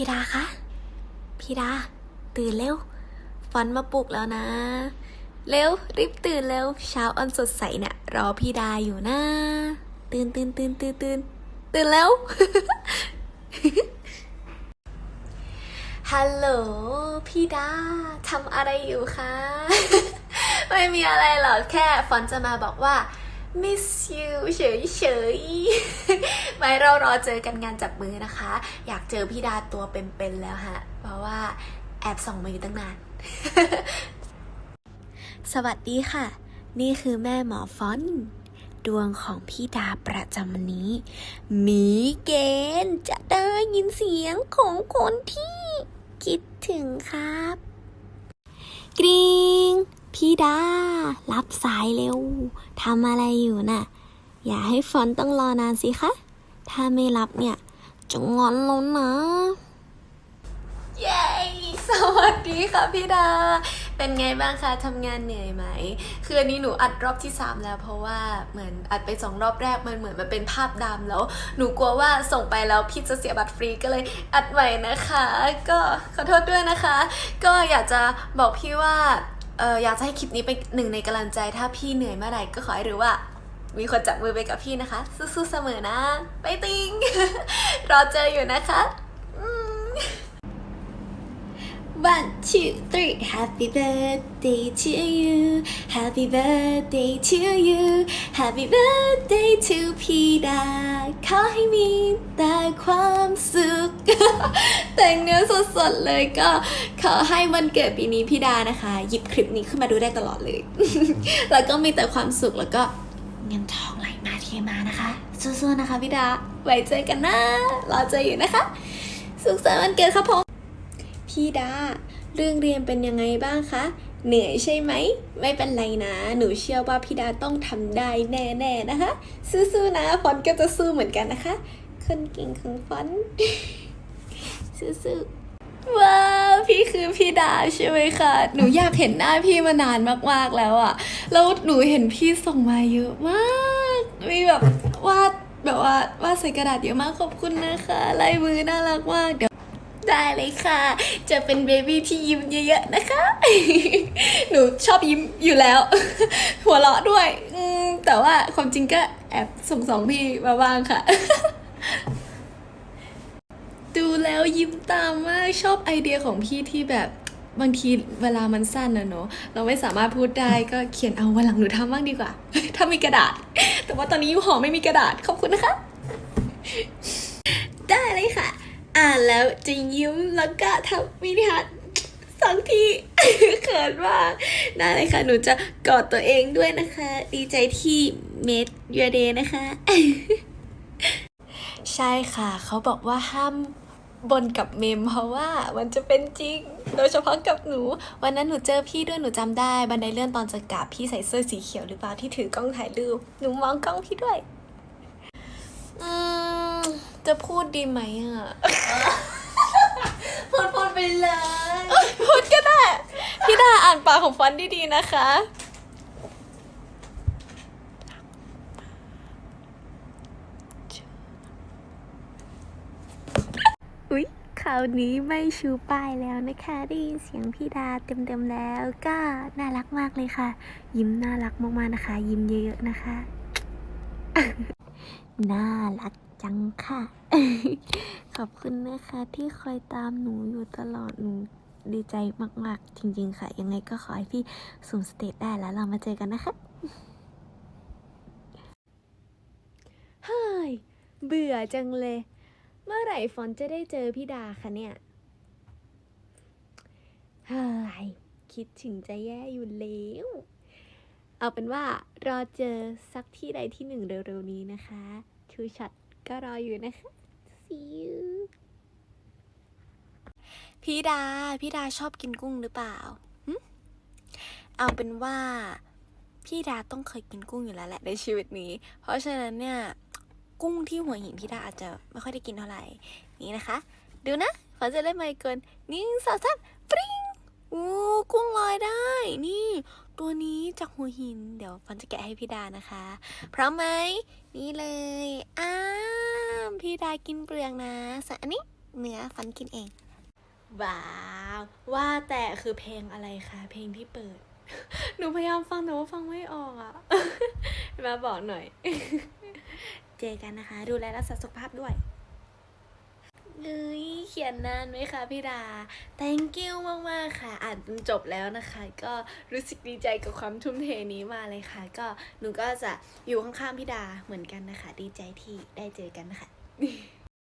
พี่ดาคะพี่ดา ตื่นเร็วฟอนมาปลุกแล้วนะ เร็ว รีบตื่นเร็ว เช้าอันสดใสเนี่ยรอพี่ดาอยู่นะ ตื่นตื่นตื่นตื่นตื่นตื่นแล้ว ฮัลโหล พี่ดาทำอะไรอยู่คะ ไม่มีอะไรหรอกแค่ฟอนจะมาบอกว่า miss you เฉยเฉยๆไว้เรารอเจอกันงานจับมือนะคะ อยากเจอพี่ดาตัวเป็นๆแล้วฮะ เพราะว่าแอบส่องมาอยู่ตั้งนาน สวัสดีค่ะ นี่คือแม่หมอฟอนดวงของพี่ดาประจำวันนี้มีเกณฑ์จะได้ยินเสียงของคนที่คิดถึงครับ กริง พี่ดา รับสายเร็ว ทำอะไรอยู่น่ะ อย่าให้ฟอนต้องรอนานสิคะ ถ้าไม่รับเนี่ยจะงอนแล้วนะ เย้ สวัสดีค่ะพี่ดา เป็นไงบ้างคะทำงานเหนื่อยไหม คืออันนี้หนูอัดรอบที่ 3 แล้ว เพราะว่าเหมือนอัดไปสองรอบแรกมันเหมือนมันเป็นภาพดำแล้ว หนูกลัวว่าส่งไปแล้วพี่จะเสียบัตรฟรีก็เลยอัดใหม่นะคะ ก็ขอโทษด้วยนะคะ ก็อยากจะบอกพี่ว่า เอออยากจะให้คลิปนี้เป็นหนึ่งในกำลังใจถ้าพี่เหนื่อยเมื่อไหร่ก็ขอให้รู้ว่า มีคนจับมือไปกับพี่นะคะ สู้ๆเสมอนะ ไปติง รอเจออยู่นะคะ One, two, three. Happy birthday to you. Happy birthday to you. Happy birthday to พี่ดาขอให้มีแต่ความสุข แต่งเนื้อสดๆเลยก็ขอให้วันเกิดปีนี้พี่ดานะคะ หยิบคลิปนี้ขึ้นมาดูได้ตลอดเลย แล้วก็มีแต่ความสุขแล้วก็เงินทองไหลมาเทมานะคะสู้ๆนะคะพี่ดา ไว้เจอกันนะรอเจออยู่นะคะ สุขสันต์วันเกิดครับผมพี่ดา เรื่องเรียนเป็นยังไงบ้างคะเหนื่อยใช่ไหม ไม่เป็นไรนะ หนูเชื่อว่าพี่ดาต้องทำได้แน่ๆนะคะ สู้ๆนะฟอนก็จะสู้เหมือนกันนะคะ คนเก่งของฟอน ต์สู้ๆว้าวพี่คือพี่ดาใช่ไหมคะหนูอยากเห็นหน้าพี่มานานมากๆแล้วอะแล้วหนูเห็นพี่ส่งมาเยอะมากมีแบบวาดแบบว่าวาดใส่กระดาษเยอะมากขอบคุณนะคะลายมือน่ารักมากเดี๋ยวได้เลยค่ะ จะเป็นเบบี้ที่ยิ้มเยอะๆนะคะ หนูชอบยิ้มอยู่แล้ว หัวเราะด้วยแต่ว่าความจริงก็แอบส่งสองพี่มาบ้างค่ะ แล้วยิ้มตามมากชอบไอเดียของพี่ที่แบบบางทีเวลามันสั้นนะเนอะเราไม่สามารถพูดได้ก็เขียนเอาวันหลังหนูทำบ้างดีกว่า ถ้ามีกระดาษ แต่ว่าตอนนี้ยูหอไม่มีกระดาษขอบคุณนะคะ ได้เลยค่ะ อ่านแล้วจะยิ้มแล้วก็ทำวิธีทัศน์สองทีเขินมากได้เลยค่ะ หนูจะกอดตัวเองด้วยนะคะ ดีใจที่เมดยูเดย์นะคะ ใช่ค่ะ เขาบอกว่าห้าม บนกับเมมเพราะว่ามันจะเป็นจริง โดยเฉพาะกับหนู วันนั้นหนูเจอพี่ด้วยหนูจำได้ บันไดเลื่อนตอนจะกลับพี่ใส่เสื้อสีเขียวหรือเปล่าที่ถือกล้องถ่ายรูปหนูมองกล้องพี่ด้วยอืมจะพูดดีไหมอะพูดพูดไปเลย พูดก็ได้ พี่ดาอ่านปากของฟอนต์ดีๆนะคะ อุ๊ยคราวนี้ไม่ชูป้ายแล้วนะคะ ได้ยินเสียงพี่ดาเต็มๆแล้ว ก็น่ารักมากเลยค่ะ ยิ้มน่ารักมากๆนะคะ ยิ้มเยอะๆนะคะ น่ารักจังค่ะ ขอบคุณนะคะ ที่คอยตามหนูอยู่ตลอดหนูดีใจมากๆ จริง ๆ ค่ะ ยังไงก็ขอให้พี่สุ่มสเตจได้แล้วเรามาเจอกันนะคะ เฮ้ย เบื่อจังเลย เมื่อไหร่ฟอนจะได้เจอพี่ดาคะเนี่ย เฮ้ย คิดถึงจะแย่อยู่แล้ว เอาเป็นว่ารอเจอสักที่ใดที่หนึ่งเร็วๆนี้นะคะชูช็อตก็รออยู่นะคะ see you พี่ดา พี่ดาชอบกินกุ้งหรือเปล่า เอาเป็นว่า พี่ดาต้องเคยกินกุ้งอยู่แล้วแหละในชีวิตนี้ เพราะฉะนั้นเนี่ย กุ้งที่หัวหินพี่ดาอาจจะไม่ค่อยได้กินเท่าไหร่ นี่นะคะ ดูนะฝนจะเล่นไมค์เกินนึ่งสองสามปริ้งอู้กุ้งลอยได้ นี่ ตัวนี้จากหัวหิน เดี๋ยวฟันจะแกะให้พี่ดานะคะ พร้อมไหม นี่เลย อ้ามพี่ดากินเปลือกนะส่อันนี้เนื้อฟันกินเองว้าวว่าแต่คือเพลงอะไรคะ เพลงที่เปิด หนูพยายามฟังแต่ว่าฟังไม่ออกอะ มาบอกหน่อย เจอกันนะคะ ดูแลรักษาสุขภาพด้วยเอ้ยเขียนนานไหมคะพี่ดา thank you มากๆค่ะ อ่านจนจบแล้วนะคะ ก็รู้สึกดีใจกับความทุ่มเทนี้มาเลยค่ะ ก็หนูก็จะอยู่ข้างๆพี่ดาเหมือนกันนะคะ ดีใจที่ได้เจอกันนะคะ